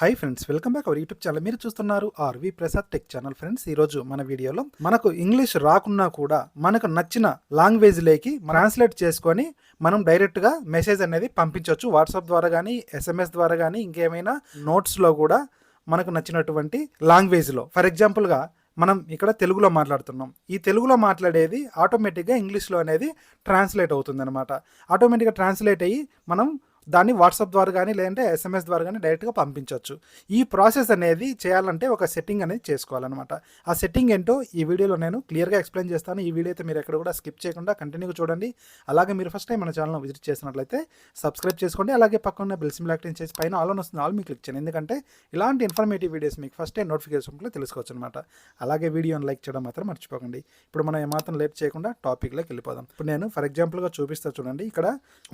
Hi friends welcome back our YouTube channel మీరు చూస్తున్నారు RV Prasad tech channel friends ఈ రోజు మన వీడియోలో మనకు ఇంగ్లీష్ రాకున్నా కూడా మనకు నచ్చిన లాంగ్వేజ్లోకి ట్రాన్స్లేట్ చేసుకొని మనం డైరెక్ట్గా మెసేజ్ అనేది పంపించవచ్చు వాట్సాప్ ద్వారా కానీ ఎస్ఎంఎస్ ద్వారా కానీ ఇంకేమైనా నోట్స్లో కూడా మనకు నచ్చినటువంటి లాంగ్వేజ్లో ఫర్ ఎగ్జాంపుల్గా మనం ఇక్కడ తెలుగులో మాట్లాడుతున్నాం. ఈ తెలుగులో మాట్లాడేది ఆటోమేటిక్గా ఇంగ్లీష్లో అనేది ట్రాన్స్లేట్ అవుతుంది అనమాట ఆటోమేటిక్గా ట్రాన్స్లేట్ అయ్యి మనం దాన్ని వాట్సాప్ ద్వారా కానీ లేదంటే ఎస్ఎంఎస్ ద్వారా కానీ డైరెక్ట్గా పంపించవచ్చు ఈ ప్రాసెస్ అనేది చేయాలంటే ఒక సెట్టింగ్ అనేది చేసుకోవాలన్నమాట. ఆ సెట్టింగ్ ఏంటో ఈ వీడియోలో నేను క్లియర్గా ఎక్స్ప్లెయిన్ చేస్తాను. ఈ వీడియో అయితే మీరు ఎక్కడ కూడా స్కిప్ చేయకుండా కంటిన్యూగా చూడండి. అలాగే మీరు ఫస్ట్ టైం మన ఛానల్ విజిట్ చేసినట్లయితే సబ్స్క్రైబ్ చేసుకోండి. అలాగే పక్కన బెల్ సిమ్ యాక్టివ్ చేసి పైన ఆల్ అని వస్తుంది ఆల్ మీకు క్లిక్ చేయండి. ఎందుకంటే ఇలాంటి ఇన్ఫర్మేటివ్ వీడియోస్ మీకు ఫస్ట్ టైం నోటిఫికేషన్లో తెలుసుకోవచ్చు అనమాట అలాగే వీడియోని లైక్ చేయడం మాత్రం మర్చిపోకండి. ఇప్పుడు మనం ఏమాత్రం లేట్ చేయకుండా టాపిక్లోకి వెళ్ళిపోదాం. ఇప్పుడు నేను ఫర్ ఎగ్జాంపుల్గా చూపిస్తా చూడండి. ఇక్కడ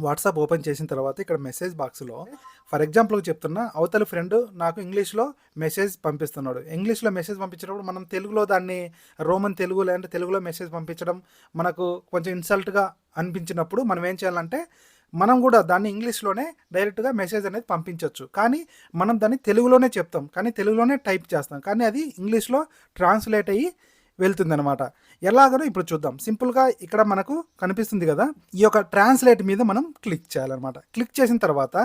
వాట్సాప్ ఓపెన్ చేసిన తర్వాత ఇక్కడ మెసేజ్ బాక్స్లో ఫర్ ఎగ్జాంపుల్గా చెప్తున్నా అవతల ఫ్రెండ్ నాకు ఇంగ్లీష్లో మెసేజ్ పంపిస్తున్నాడు. ఇంగ్లీష్లో మెసేజ్ పంపించినప్పుడు మనం తెలుగులో దాన్ని రోమన్ తెలుగు లేదంటే తెలుగులో మెసేజ్ పంపించడం మనకు కొంచెం ఇన్సల్ట్గా అనిపించినప్పుడు మనం ఏం చేయాలంటే మనం కూడా దాన్ని ఇంగ్లీష్లోనే డైరెక్ట్గా మెసేజ్ అనేది పంపించవచ్చు కానీ మనం దాన్ని తెలుగులోనే చెప్తాం. కానీ తెలుగులోనే టైప్ చేస్తాం. కానీ అది ఇంగ్లీష్లో ట్రాన్స్లేట్ అయ్యి వెళ్తుందనమాట ఎలాగనో ఇప్పుడు చూద్దాం. సింపుల్గా ఇక్కడ మనకు కనిపిస్తుంది కదా ఈ యొక్క ట్రాన్స్లేట్ మీద మనం క్లిక్ చేయాలన్నమాట. క్లిక్ చేసిన తర్వాత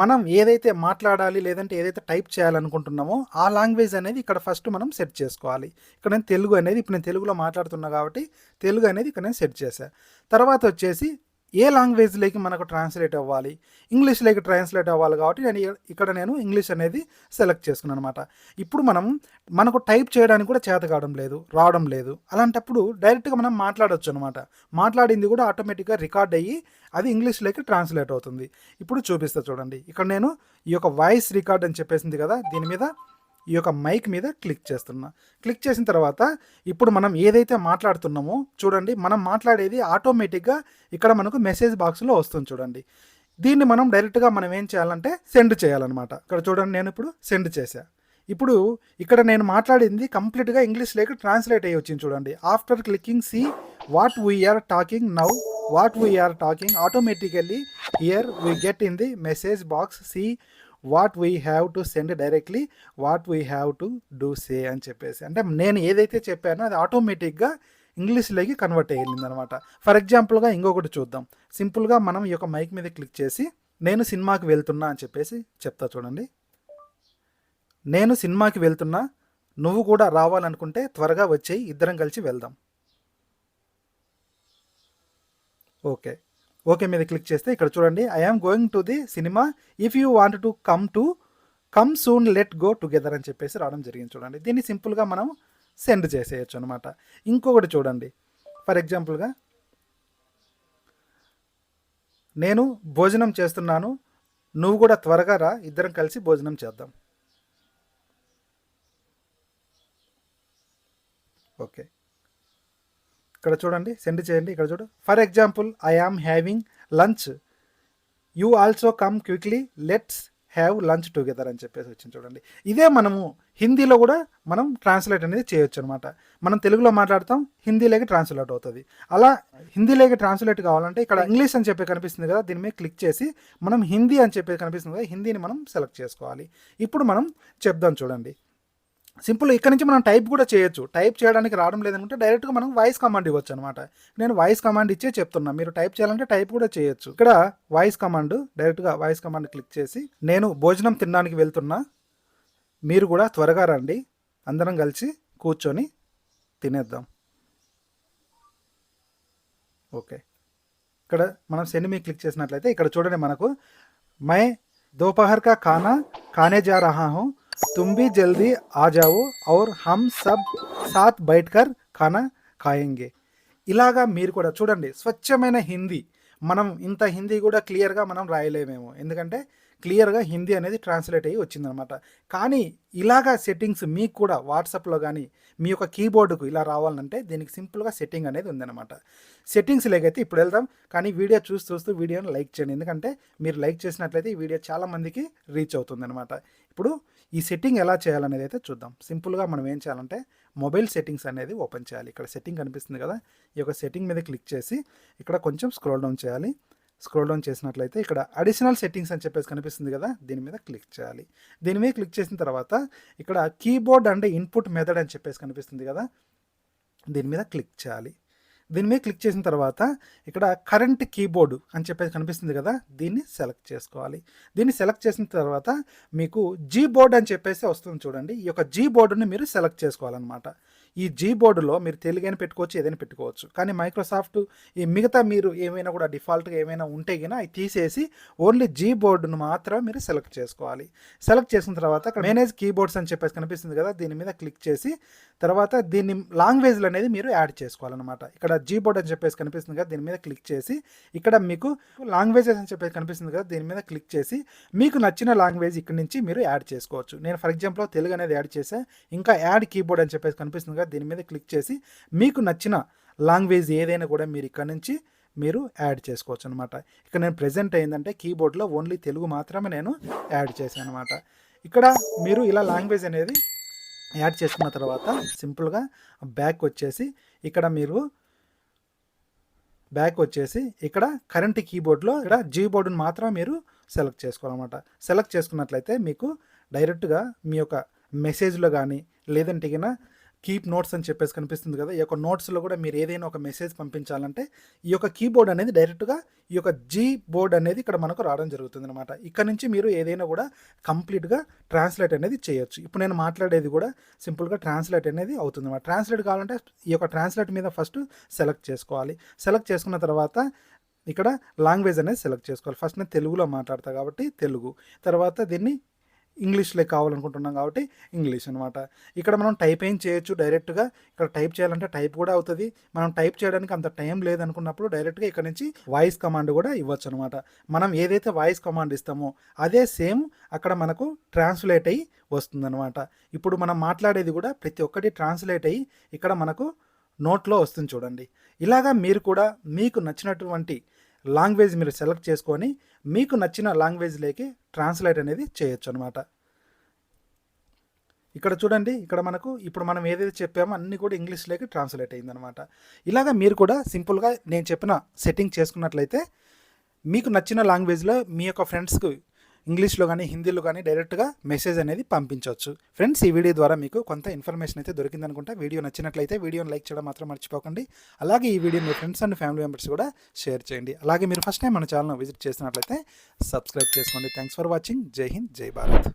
మనం ఏదైతే మాట్లాడాలి లేదంటే ఏదైతే టైప్ చేయాలనుకుంటున్నామో ఆ లాంగ్వేజ్ అనేది ఇక్కడ ఫస్ట్ మనం సెట్ చేసుకోవాలి. ఇక్కడ నేను తెలుగు అనేది ఇప్పుడు నేను తెలుగులో మాట్లాడుతున్నా కాబట్టి తెలుగు అనేది ఇక్కడ నేను సెట్ చేశాను తర్వాత వచ్చేసి ఏ లాంగ్వేజ్లోకి మనకు ట్రాన్స్లేట్ అవ్వాలి? ఇంగ్లీష్లోకి ట్రాన్స్లేట్ అవ్వాలి కాబట్టి నేను ఇక్కడ నేను ఇంగ్లీష్ అనేది సెలెక్ట్ చేసుకున్నాను అనమాట ఇప్పుడు మనం మనకు టైప్ చేయడానికి కూడా చేత కావడం లేదు రావడం లేదు. అలాంటప్పుడు డైరెక్ట్గా మనం మాట్లాడవచ్చు అనమాట మాట్లాడింది కూడా ఆటోమేటిక్గా రికార్డ్ అయ్యి అది ఇంగ్లీష్లోకి ట్రాన్స్లేట్ అవుతుంది. ఇప్పుడు చూపిస్తా చూడండి. ఇక్కడ నేను ఈ యొక్క వాయిస్ రికార్డ్ అని చెప్పేసింది కదా దీని మీద ఈ యొక్క మైక్ మీద క్లిక్ చేస్తున్నా. క్లిక్ చేసిన తర్వాత ఇప్పుడు మనం ఏదైతే మాట్లాడుతున్నామో చూడండి మనం మాట్లాడేది ఆటోమేటిక్గా ఇక్కడ మనకు మెసేజ్ బాక్స్లో వస్తుంది చూడండి. దీన్ని మనం డైరెక్ట్గా మనం ఏం చేయాలంటే సెండ్ చేయాలన్నమాట. ఇక్కడ చూడండి నేను ఇప్పుడు సెండ్ చేశాను ఇప్పుడు ఇక్కడ నేను మాట్లాడింది కంప్లీట్గా ఇంగ్లీష్లోకి ట్రాన్స్లేట్ అయ్యి వచ్చింది చూడండి. After clicking see what we are talking now what we are talking automatically here we get in the message box see what we have to send directly what we have to do say అని చెప్పేసి. అంటే నేను ఏదైతే చెప్పానో అది ఆటోమేటిక్గా ఇంగ్లీష్లోకి convert అయ్యింది అనమాట ఫర్ ఎగ్జాంపుల్గా ఇంకొకటి చూద్దాం. సింపుల్గా మనం ఈ యొక్క మైక్ మీద క్లిక్ చేసి నేను సినిమాకి వెళ్తున్నా అని చెప్పేసి చెప్తా చూడండి. నేను సినిమాకి వెళ్తున్నా నువ్వు కూడా రావాలనుకుంటే త్వరగా వచ్చేయి ఇద్దరం కలిసి వెళ్దాం. ఓకే. ఓకే మీద క్లిక్ చేస్తే ఇక్కడ చూడండి I am going to the cinema if you want to come to come soon let go together అని చెప్పేసి రావడం జరిగింది చూడండి. దీన్ని సింపుల్గా మనం సెండ్ చేసేయచ్చు అనమాట ఇంకొకటి చూడండి. ఫర్ ఎగ్జాంపుల్గా నేను భోజనం చేస్తున్నాను. నువ్వు కూడా త్వరగా రా. ఇద్దరం కలిసి భోజనం చేద్దాం. ఓకే. ఇక్కడ చూడండి సెండ్ చేయండి ఇక్కడ చూడు. For example I am having lunch you also come quickly let's have lunch together అని చెప్పేసి వచ్చింది చూడండి. ఇదే మనము హిందీలో కూడా మనం ట్రాన్స్లేట్ అనేది చేయొచ్చు అనమాట మనం తెలుగులో మాట్లాడతాం హిందీలోకి ట్రాన్స్లేట్ అవుతుంది. అలా హిందీలోకి ట్రాన్స్లేట్ కావాలంటే ఇక్కడ ఇంగ్లీష్ అని చెప్పి కనిపిస్తుంది కదా దీని మీద క్లిక్ చేసి మనం హిందీ అని చెప్పి కనిపిస్తుంది కదా హిందీని మనం సెలెక్ట్ చేసుకోవాలి. ఇప్పుడు మనం చెప్దాం చూడండి. సింపుల్ ఇక్కడ నుంచి మనం టైప్ కూడా చేయొచ్చు. టైప్ చేయడానికి రావడం లేదనుకుంటే డైరెక్ట్గా మనం వాయిస్ కమాండ్ ఇవ్వచ్చు అనమాట నేను వాయిస్ కమాండ్ ఇచ్చే చెప్తున్నా. మీరు టైప్ చేయాలంటే టైప్ కూడా చేయొచ్చు. ఇక్కడ వాయిస్ కమాండ్ డైరెక్ట్గా వాయిస్ కమాండ్ క్లిక్ చేసి నేను భోజనం తినడానికి వెళ్తున్నా. మీరు కూడా త్వరగా రండి. అందరం కలిసి కూర్చొని తినేద్దాం. ఓకే. ఇక్కడ మనం సెండ్ మీ క్లిక్ చేసినట్లయితే ఇక్కడ చూడండి మనకు మై దోపహర్ కా ఖానా ఖానే జా రహా హో तुम भी जल्दी आ जाओ और हम सब साथ बैठकर खाना ఖాయింగే ఇలాగా మీరు కూడా చూడండి స్వచ్ఛమైన హిందీ మనం ఇంత హిందీ కూడా క్లియర్గా మనం రాయలేమేమో ఎందుకంటే క్లియర్గా హిందీ అనేది ట్రాన్స్లేట్ అయ్యి వచ్చిందనమాట కానీ ఇలాగా సెట్టింగ్స్ మీకు కూడా వాట్సాప్లో కానీ మీ యొక్క కీబోర్డుకు ఇలా రావాలంటే దీనికి సింపుల్గా సెట్టింగ్ అనేది ఉందన్నమాట సెట్టింగ్స్ లేకైతే ఇప్పుడు వెళ్దాం కానీ వీడియో చూస్తూ చూస్తూ వీడియోని లైక్ చేయండి ఎందుకంటే మీరు లైక్ చేసినట్లయితే ఈ వీడియో చాలా మందికి రీచ్ అవుతుంది ఇప్పుడు ఈ సెట్టింగ్ ఎలా చేయాలనేది అయితే చూద్దాం. సింపుల్గా మనం ఏం చేయాలంటే మొబైల్ సెట్టింగ్స్ అనేది ఓపెన్ చేయాలి. ఇక్కడ సెట్టింగ్ కనిపిస్తుంది కదా ఈ యొక్క సెట్టింగ్ మీద క్లిక్ చేసి ఇక్కడ కొంచెం స్క్రోల్ డౌన్ చేయాలి. స్క్రోల్ డౌన్ చేసినట్లయితే ఇక్కడ అడిషనల్ సెట్టింగ్స్ అని చెప్పేసి కనిపిస్తుంది కదా దీని మీద క్లిక్ చేయాలి. దీని మీద క్లిక్ చేసిన తర్వాత ఇక్కడ కీబోర్డ్ అండ్ ఇన్పుట్ మెథడ్ అని చెప్పేసి కనిపిస్తుంది కదా దీని మీద క్లిక్ చేయాలి. దీని మీద క్లిక్ చేసిన తర్వాత ఇక్కడ కరెంట్ కీబోర్డు అని చెప్పేసి కనిపిస్తుంది కదా దీన్ని సెలెక్ట్ చేసుకోవాలి. దీన్ని సెలెక్ట్ చేసిన తర్వాత మీకు జీ బోర్డ్ అని చెప్పేసి వస్తుంది చూడండి. ఈ యొక్క జీ బోర్డుని మీరు సెలెక్ట్ చేసుకోవాలన్నమాట. ఈ జీ బోర్డులో మీరు తెలుగైనా పెట్టుకోవచ్చు ఏదైనా పెట్టుకోవచ్చు. కానీ మైక్రోసాఫ్ట్ ఈ మిగతా మీరు ఏమైనా కూడా డిఫాల్ట్గా ఏమైనా ఉంటే గినా అవి తీసేసి ఓన్లీ జీ బోర్డును మాత్రం మీరు సెలెక్ట్ చేసుకోవాలి. సెలెక్ట్ చేసిన తర్వాత అక్కడ మేనేజ్ కీబోర్డ్స్ అని చెప్పేసి కనిపిస్తుంది కదా దీని మీద క్లిక్ చేసి తర్వాత దీన్ని లాంగ్వేజ్లు అనేది మీరు యాడ్ చేసుకోవాలన్నమాట. ఇక్కడ జీ బోర్డ్ అని చెప్పేసి కనిపిస్తుంది కదా దీని మీద క్లిక్ చేసి ఇక్కడ మీకు లాంగ్వేజెస్ అని చెప్పేసి కనిపిస్తుంది కదా దీని మీద క్లిక్ చేసి మీకు నచ్చిన లాంగ్వేజ్ ఇక్కడ నుంచి మీరు యాడ్ చేసుకోవచ్చు. నేను ఫర్ ఎగ్జాంపుల్ తెలుగు అనేది యాడ్ చేసా ఇంకా యాడ్ కీబోర్డ్ అని చెప్పేసి కనిపిస్తుంది కదా దీని మీద క్లిక్ చేసి మీకు నచ్చిన లాంగ్వేజ్ ఏదైనా కూడా మీరు ఇక్కడ నుంచి మీరు యాడ్ చేసుకోవచ్చు అనమాట ఇక్కడ నేను ప్రెజెంట్ అయిందంటే కీబోర్డ్లో ఓన్లీ తెలుగు మాత్రమే నేను యాడ్ చేశాను అనమాట ఇక్కడ మీరు ఇలా లాంగ్వేజ్ అనేది యాడ్ చేసుకున్న తర్వాత సింపుల్గా బ్యాక్ వచ్చేసి ఇక్కడ మీరు బ్యాక్ వచ్చేసి ఇక్కడ కరెంట్ కీబోర్డ్లో ఇక్కడ జీ బోర్డుని మాత్రం మీరు సెలెక్ట్ చేసుకోవాలన్నమాట. సెలెక్ట్ చేసుకున్నట్లయితే మీకు డైరెక్ట్గా మీ యొక్క మెసేజ్లో కానీ లేదంటే కీప్ నోట్స్ అని చెప్పేసి కనిపిస్తుంది కదా ఈ యొక్క నోట్స్లో కూడా మీరు ఏదైనా ఒక మెసేజ్ పంపించాలంటే ఈ యొక్క కీబోర్డ్ అనేది డైరెక్ట్గా ఈ యొక్క జీ బోర్డ్ అనేది ఇక్కడ మనకు రావడం జరుగుతుంది అనమాట ఇక్కడ నుంచి మీరు ఏదైనా కూడా కంప్లీట్గా ట్రాన్స్లేట్ అనేది చేయొచ్చు. ఇప్పుడు నేను మాట్లాడేది కూడా సింపుల్గా ట్రాన్స్లేట్ అనేది అవుతుంది అనమాట ట్రాన్స్లేట్ కావాలంటే ఈ యొక్క ట్రాన్స్లేట్ మీద ఫస్ట్ సెలెక్ట్ చేసుకోవాలి. సెలెక్ట్ చేసుకున్న తర్వాత ఇక్కడ లాంగ్వేజ్ అనేది సెలెక్ట్ చేసుకోవాలి. ఫస్ట్ నేను తెలుగులో మాట్లాడతా కాబట్టి తెలుగు. తర్వాత దీన్ని ఇంగ్లీష్లో కావాలనుకుంటున్నాం కాబట్టి ఇంగ్లీష్ అనమాట ఇక్కడ మనం టైప్ ఏం చేయొచ్చు డైరెక్ట్గా. ఇక్కడ టైప్ చేయాలంటే టైప్ కూడా అవుతుంది. మనం టైప్ చేయడానికి అంత టైం లేదనుకున్నప్పుడు డైరెక్ట్గా ఇక్కడ నుంచి వాయిస్ కమాండ్ కూడా ఇవ్వచ్చు అనమాట మనం ఏదైతే వాయిస్ కమాండ్ ఇస్తామో అదే సేమ్ అక్కడ మనకు ట్రాన్స్లేట్ అయ్యి వస్తుందన్నమాట. ఇప్పుడు మనం మాట్లాడేది కూడా ప్రతి ఒక్కటి ట్రాన్స్లేట్ అయ్యి ఇక్కడ మనకు నోట్లో వస్తుంది చూడండి. ఇలాగా మీరు కూడా మీకు నచ్చినటువంటి లాంగ్వేజ్ మీరు సెలెక్ట్ చేసుకొని మీకు నచ్చిన లాంగ్వేజ్లోకి ట్రాన్స్లేట్ అనేది చేయొచ్చు అనమాట ఇక్కడ చూడండి ఇక్కడ మనకు ఇప్పుడు మనం ఏదైతే చెప్పామో అన్నీ కూడా ఇంగ్లీష్లోకి ట్రాన్స్లేట్ అయిందనమాట ఇలాగా మీరు కూడా సింపుల్గా నేను చెప్పిన సెట్టింగ్ చేసుకున్నట్లయితే మీకు నచ్చిన లాంగ్వేజ్లో మీ యొక్క ఫ్రెండ్స్కి ఇంగ్లీష్లో కానీ హిందీలో కానీ డైరెక్ట్గా మెసేజ్ అనేది పంపించవచ్చు. ఫ్రెండ్స్ ఈ వీడియో ద్వారా మీకు కొంత ఇన్ఫర్మేషన్ అయితే దొరికిందనుకుంటా వీడియో నచ్చినట్లయితే వీడియోని లైక్ చేయడం మాత్రం మర్చిపోకండి. అలాగే ఈ వీడియో మీ ఫ్రెండ్స్ అండ్ ఫ్యామిలీ మెంబర్స్ కూడా షేర్ చేయండి. అలాగే మీరు ఫస్ట్ టైం మన ఛానల్ విజిట్ చేసినట్లయితే సబ్స్క్రైబ్ చేసుకోండి. థ్యాంక్స్ ఫర్ వాచింగ్ జై హింద్ జై భారత్